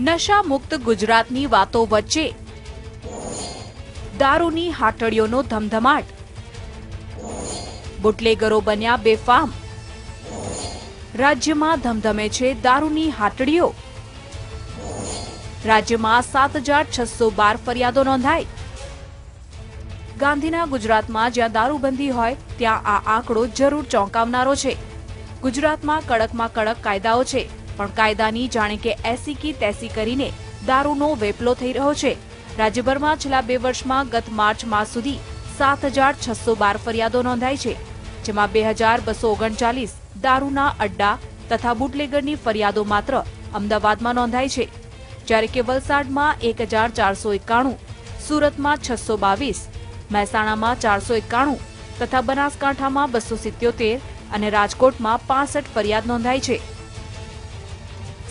નશા મુક્ત ગુજરાતની વાતો વચ્ચે દારૂની હાટડીઓનો ધમધમાટ. બુટલેગરો બન્યા બેફામ. રાજ્યમાં ધમધમે છે દારૂની હાટડીઓ. રાજ્યમાં સાત હજાર છસો બાર ફરિયાદો નોંધાઈ. ગાંધીના ગુજરાતમાં જ્યાં દારૂબંધી હોય, ત્યાં આ આંકડો જરૂર ચોંકાવનારો છે. ગુજરાતમાં કડકમાં કડક કાયદાઓ છે. પણ કાયદાની જાણે કે એસી કી તેસી કરીને દારૂનો વેપલો થઈ રહ્યો છે. રાજ્યભરમાં છેલ્લા બે વર્ષમાં ગત માર્ચ માસ સુધી સાત હજાર છસો બાર ફરિયાદો નોંધાઈ છે, જેમાં બે હજાર બસો ઓગણચાલીસ દારૂના અડ્ડા તથા બુટલેગરની ફરિયાદો માત્ર અમદાવાદમાં નોંધાઈ છે. જ્યારે કે વલસાડમાં એક હજાર ચારસો એકાણું, સુરતમાં છસો બાવીસ, મહેસાણામાં ચારસો એકાણું તથા બનાસકાંઠામાં બસો સિત્યોતેર અને રાજકોટમાં પાસઠ ફરિયાદ નોંધાઈ છે.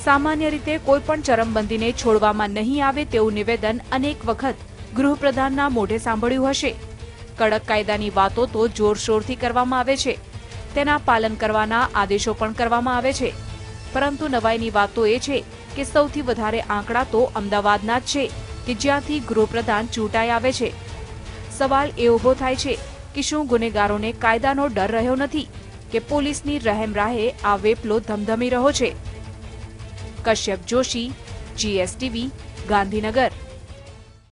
સામાન્ય રીતે કોઈપણ ચરમબંધીને છોડવામાં નહીં આવે તેવું નિવેદન અનેક વખત ગૃહપ્રધાનના મોઢે સાંભળ્યું હશે. કડક કાયદાની વાતો તો જોરશોરથી કરવામાં આવે છે. તેના પાલન કરવાના આદેશો પણ કરવામાં આવે છે. પરંતુ નવાઈની વાતો એ છે કે સૌથી વધારે આંકડા તો અમદાવાદના જ છે કે જ્યાંથી ગૃહપ્રધાન ચૂંટાઈ આવે છે. સવાલ એ ઊભો થાય છે કે શું ગુનેગારોને કાયદાનો ડર રહ્યો નથી કે પોલીસની રહેમ રાહે આ વેપલો ધમધમી રહ્યો છે? કશ્યપ જોશી જીએસટીવી ગાંધીનગર